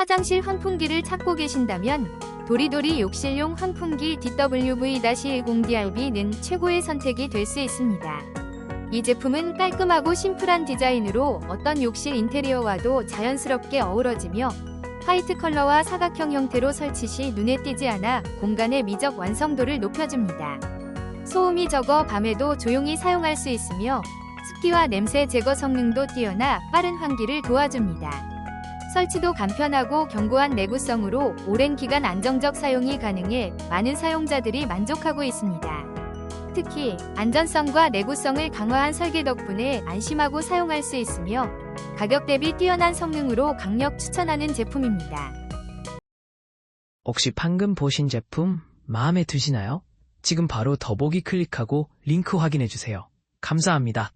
화장실 환풍기를 찾고 계신다면 도리도리 욕실용 환풍기 DW-10DRB는 최고의 선택이 될 수 있습니다. 이 제품은 깔끔하고 심플한 디자인으로 어떤 욕실 인테리어와도 자연스럽게 어우러지며 화이트 컬러와 사각형 형태로 설치 시 눈에 띄지 않아 공간의 미적 완성도를 높여줍니다. 소음이 적어 밤에도 조용히 사용할 수 있으며 습기와 냄새 제거 성능도 뛰어나 빠른 환기를 도와줍니다. 설치도 간편하고 견고한 내구성으로 오랜 기간 안정적 사용이 가능해 많은 사용자들이 만족하고 있습니다. 특히 안전성과 내구성을 강화한 설계 덕분에 안심하고 사용할 수 있으며 가격 대비 뛰어난 성능으로 강력 추천하는 제품입니다. 혹시 방금 보신 제품 마음에 드시나요? 지금 바로 더보기 클릭하고 링크 확인해 주세요. 감사합니다.